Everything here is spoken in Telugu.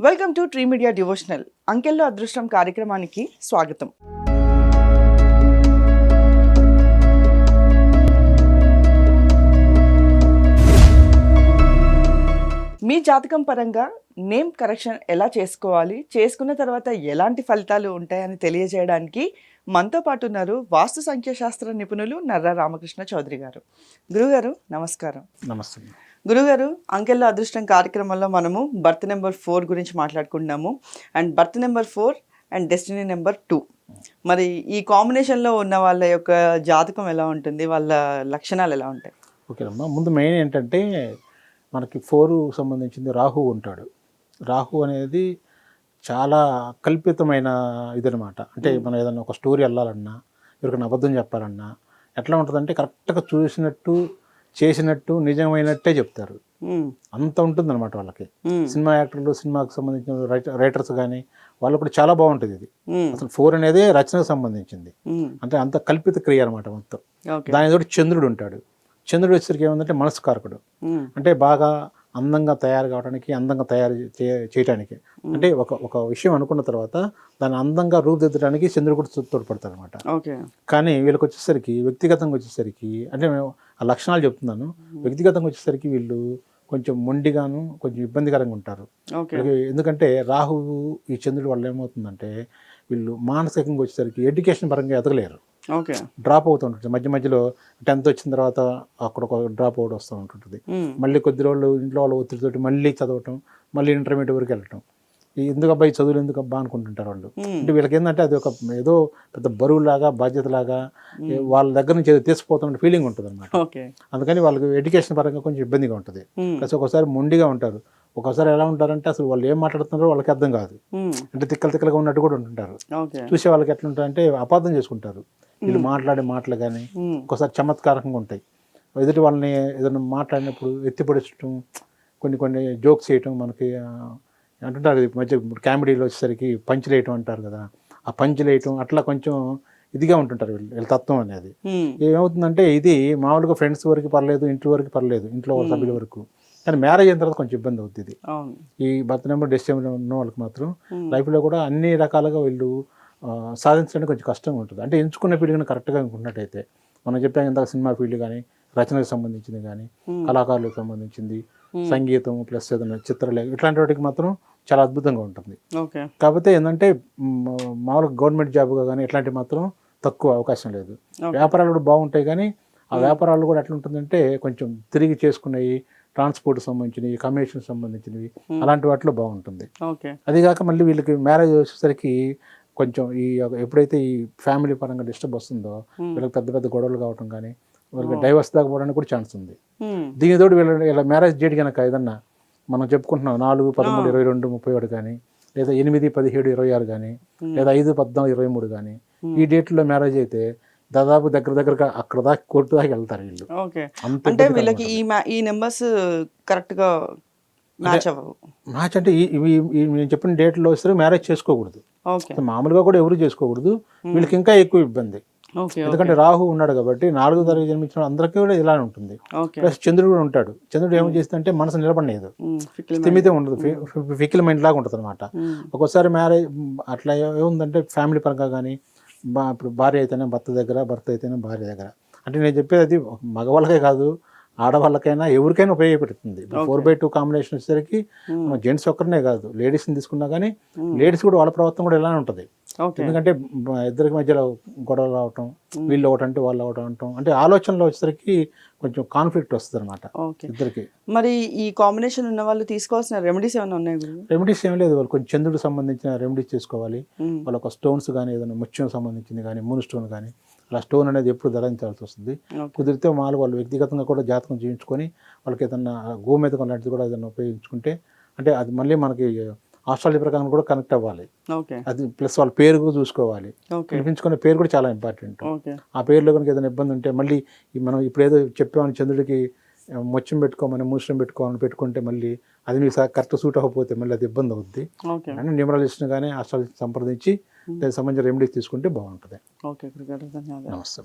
Welcome to tree media devotional. అంకెల్లో అదృష్టం కార్యక్రమానికి స్వాగతం. మీ జాతకం పరంగా నేమ్ కరెక్షన్ ఎలా చేసుకోవాలి చేసుకున్న తర్వాత ఎలాంటి ఫలితాలు ఉంటాయని తెలియజేయడానికి మనతో పాటు ఉన్నారు వాస్తు సంఖ్యాశాస్త్ర నిపుణులు నర్రా రామకృష్ణ చౌదరి గారు. గురుగారు నమస్కారం. నమస్తే. గురుగారు అంకెల్లో అదృష్టం కార్యక్రమంలో మనము బర్త్ నెంబర్ ఫోర్ గురించి మాట్లాడుకుంటున్నాము. And birth number four and destiny number two. మరి ఈ కాంబినేషన్లో ఉన్న వాళ్ళ యొక్క జాతకం ఎలా ఉంటుంది? వాళ్ళ లక్షణాలు ఎలా ఉంటాయి? ఓకేనమ్మా ముందు మెయిన్ ఏంటంటే మనకి ఫోరు సంబంధించింది రాహు ఉంటాడు. రాహు అనేది చాలా కల్పితమైన ఇదనమాట అంటే మనం ఏదైనా ఒక స్టోరీ వెళ్ళాలన్నా ఎవరికైనా అబద్ధం చెప్పాలన్నా ఎట్లా ఉంటుందంటే కరెక్ట్గా చూసినట్టు చేసినట్టు నిజమైనట్టే చెప్తారు. అంత ఉంటుందన్నమాట వాళ్ళకి. సినిమా యాక్టర్లు సినిమాకి సంబంధించిన రైట- రైటర్స్ కానీ వాళ్ళు కూడా చాలా బాగుంటుంది ఇది. అసలు ఫోర్ అనేది రచనకు సంబంధించింది. అంటే అంత కల్పిత క్రియ అనమాట మొత్తం దాని తోటి చంద్రుడు ఉంటాడు చంద్రుడు వచ్చేసరికి ఏముందంటే మనసు కారకుడు మ్మ్. అంటే బాగా అందంగా తయారు కావడానికి అందంగా తయారు చే- చేయటానికి. అంటే ఒక ఒక విషయం అనుకున్న తర్వాత దాన్ని అందంగా రూపుదిద్దడానికి చంద్రుడు కూడా తో- తోడ్పడతాడు అనమాట కానీ వీళ్ళకి వచ్చేసరికి వ్యక్తిగతంగా వచ్చేసరికి అంటే మేము ఆ లక్షణాలు చెప్తున్నాను. వ్యక్తిగతంగా వచ్చేసరికి వీళ్ళు కొంచెం మొండిగాను కొంచెం ఇబ్బందికరంగా ఉంటారు. ఎందుకంటే రాహువు ఈ చంద్రుడు వల్ల ఏమవుతుందంటే వీళ్ళు మానసికంగా వచ్చేసరికి ఎడ్యుకేషన్ పరంగా ఎదగలేరు. ఓకే. డ్రాప్ అవుతూ ఉంటుంది మధ్య మధ్యలో టెన్త్ వచ్చిన తర్వాత అక్కడ ఒక డ్రాప్ అవుట్ వస్తూ ఉంటుంటుంది. మళ్ళీ కొద్ది రోజులు ఇంట్లో వాళ్ళ ఒత్తిడితోటి మళ్ళీ చదవటం మళ్ళీ ఇంటర్మీడియట్ వరకు వెళ్ళటం. ఎందుకు అబ్బాయి చదువులు ఎందుకు అబ్బా అనుకుంటుంటారు వాళ్ళు. అంటే వీళ్ళకి ఏంటంటే అది ఒక ఏదో పెద్ద బరువులాగా బాధ్యతలాగా వాళ్ళ దగ్గర నుంచి ఏదో తీసిపోతున్న ఫీలింగ్ ఉంటుంది అనమాట అందుకని వాళ్ళకి ఎడ్యుకేషన్ పరంగా కొంచెం ఇబ్బందిగా ఉంటుంది. ప్లస్ ఒకసారి మొండిగా ఉంటారు. ఒకసారి ఎలా ఉంటారంటే అసలు వాళ్ళు ఏం మాట్లాడుతున్నారో వాళ్ళకి అర్థం కాదు. అంటే తిక్కలు తిక్కలుగా ఉన్నట్టు కూడా ఉంటుంటారు. చూసే వాళ్ళకి ఎట్లా ఉంటారంటే అపార్థం చేసుకుంటారు. వీళ్ళు మాట్లాడే మాటలు కానీ మ్మ్. ఒక్కోసారి చమత్కారంగా ఉంటాయి. ఎదుటి వాళ్ళని ఏదైనా మాట్లాడినప్పుడు ఎత్తిపడచడం కొన్ని కొన్ని జోక్స్ చేయటం మనకి అంటుంటారు మధ్య కామెడీలో వచ్చేసరికి పంచులు వేయటం అంటారు కదా ఆ పంచులు వేయటం అట్లా కొంచెం ఇదిగా ఉంటుంటారు వీళ్ళు వీళ్ళ తత్వం అనేది. ఏమవుతుందంటే ఇది మామూలుగా ఫ్రెండ్స్ వరకు పర్లేదు ఇంటి వరకు పర్లేదు ఇంట్లో సభ్యుల వరకు కానీ మ్యారేజ్ అయిన తర్వాత కొంచెం ఇబ్బంది అవుతుంది ఈ బర్త్ నెంబర్ డెసిషన్ ఉన్న వాళ్ళకి మాత్రం. లైఫ్లో కూడా అన్ని రకాలుగా వీళ్ళు సాధించడానికి కొంచెం కష్టంగా ఉంటుంది అంటే ఎంచుకున్న ఫీల్డ్ కానీ కరెక్ట్గా అనుకున్నట్టయితే మనం చెప్పాం ఇందాక సినిమా ఫీల్డ్ కానీ రచనకు సంబంధించింది కానీ. కళాకారులకు సంబంధించింది. సంగీతం ప్లస్ ఏదైనా చిత్రలేఖ ఇట్లాంటి వాటికి మాత్రం చాలా అద్భుతంగా ఉంటుంది. కాకపోతే ఏంటంటే మామూలుగా గవర్నమెంట్ జాబ్గా కానీ ఇట్లాంటివి మాత్రం తక్కువ అవకాశం లేదు. వ్యాపారాలు కూడా బాగుంటాయి కానీ ఆ వ్యాపారాలు కూడా ఎట్లా ఉంటుందంటే కొంచెం తిరిగి చేసుకునేవి ట్రాన్స్పోర్ట్ సంబంధించినవి కమ్యూనికేషన్ సంబంధించినవి అలాంటి వాటిలో బాగుంటుంది. ఓకే. అదిగాక మళ్ళీ వీళ్ళకి మ్యారేజ్ వచ్చేసరికి కొంచెం ఈ ఎప్పుడైతే ఈ ఫ్యామిలీ పరంగా డిస్టర్బ్ వస్తుందో వీళ్ళకి పెద్ద పెద్ద గొడవలు కావటం కానీ వీళ్ళకి డైవర్స్ దాకా పోవడానికి కూడా ఛాన్స్ ఉంది. దీనితోటి వీళ్ళ వీళ్ళ మ్యారేజ్ డేట్ కనుక ఏదన్నా మనం చెప్పుకుంటున్నాం నాలుగు పదమూడు ఇరవై రెండు ముప్పై ఒకటి కానీ లేదా ఎనిమిది పదిహేడు ఇరవై ఆరు కానీ లేదా ఐదు పద్నాలుగు ఇరవై మూడు కానీ ఈ డేట్లో మ్యారేజ్ అయితే దాదాపు దగ్గర దగ్గరగా అక్కడ దాకా కోర్టు దాకా వెళ్తారు వీళ్ళు. అంటే వీళ్ళకి ఈ ఈ నెంబర్స్ కరెక్ట్గా మ్యాచ్ అవ్వవు. మ్యాచ్ అంటే నేను చెప్పిన డేట్లో వస్తే మ్యారేజ్ చేసుకోకూడదు. మామూలుగా కూడా ఎవరు చేసుకోకూడదు. వీళ్ళకి ఇంకా ఎక్కువ ఇబ్బంది. ఎందుకంటే రాహు ఉన్నాడు కాబట్టి నాలుగో తరగతి జన్మించిన అందరికీ కూడా ఇలానే ఉంటుంది. ప్లస్ చంద్రుడు కూడా ఉంటాడు. చంద్రుడు ఏం చేస్తుందంటే మనసు నిలబడలేదు. స్థిమితం ఉండదు. ఫికిల్ మైండ్ లాగా ఉంటుంది అనమాట. ఒక్కోసారి మ్యారేజ్ అట్లా ఏముందంటే ఫ్యామిలీ పరంగా కానీ ఇప్పుడు భార్య అయితేనే భర్త దగ్గర భర్త అయితేనే భార్య దగ్గర. అంటే నేను చెప్పేది అది మగవాళ్ళకే కాదు ఆడవాళ్ళకైనా ఎవరికైనా ఉపయోగపడుతుంది. ఫోర్ బై టూ కాంబినేషన్ వచ్చేసరికి జెంట్స్ ఒక్కరినే కాదు లేడీస్ని తీసుకున్నా కానీ లేడీస్ కూడా వాళ్ళ ప్రవర్తన కూడా ఇలానే ఉంటుంది. ఎందుకంటే ఇద్దరికి మధ్యలో గొడవలు రావటం వీళ్ళు ఒకటి అంటే వాళ్ళు ఒకటి అంటాం. అంటే ఆలోచనలో వచ్చేసరికి కొంచెం కాన్ఫ్లిక్ట్ వస్తుంది అనమాట ఇద్దరికి. మరి ఈ కాంబినేషన్ ఉన్న వాళ్ళు తీసుకోవాల్సిన రెమెడీస్ ఏమైనా ఉన్నాయి రెమెడీస్ ఏం లేదు. వాళ్ళు కొంచెం చంద్రుడికి సంబంధించిన రెమెడీస్ చేసుకోవాలి. మ్మ్. వాళ్ళ ఒక స్టోన్స్ కానీ ఏదైనా ముత్యం సంబంధించింది కానీ మూన్ స్టోన్ కానీ అలా స్టోన్ అనేది ఎప్పుడు ధరించాల్సి వస్తుంది. కుదిరితే మాలు వాళ్ళు వ్యక్తిగతంగా కూడా జాతకం చేయించుకొని వాళ్ళకి ఏదన్నా గోమేధకం లాంటిది కూడా ఏదైనా ఉపయోగించుకుంటే అంటే అది మళ్ళీ మనకి ఆస్ట్రాలజీ ప్రకారం కూడా కనెక్ట్ అవ్వాలి. అది ప్లస్ వాళ్ళ పేరు కూడా చూసుకోవాలి. ఓకే. వినిపించుకునే పేరు కూడా చాలా ఇంపార్టెంట్. ఆ పేరులో కనుక ఏదైనా ఇబ్బంది ఉంటే మళ్ళీ మనం ఇప్పుడు ఏదో చెప్పామని చంద్రుడికి మొచ్చం పెట్టుకోమని మూసం పెట్టుకోమని పెట్టుకుంటే మళ్ళీ అది మీకు కరెక్ట్ సూట్ అవ్వకపోతే మళ్ళీ అది ఇబ్బంది అవుద్ది. అని న్యూమరాలజిస్ట్ని కానీ ఆస్ట్రాలజీ సంప్రదించి దానికి సంబంధించిన రెమెడీస్ తీసుకుంటే బాగుంటుంది. ఓకే నమస్తే.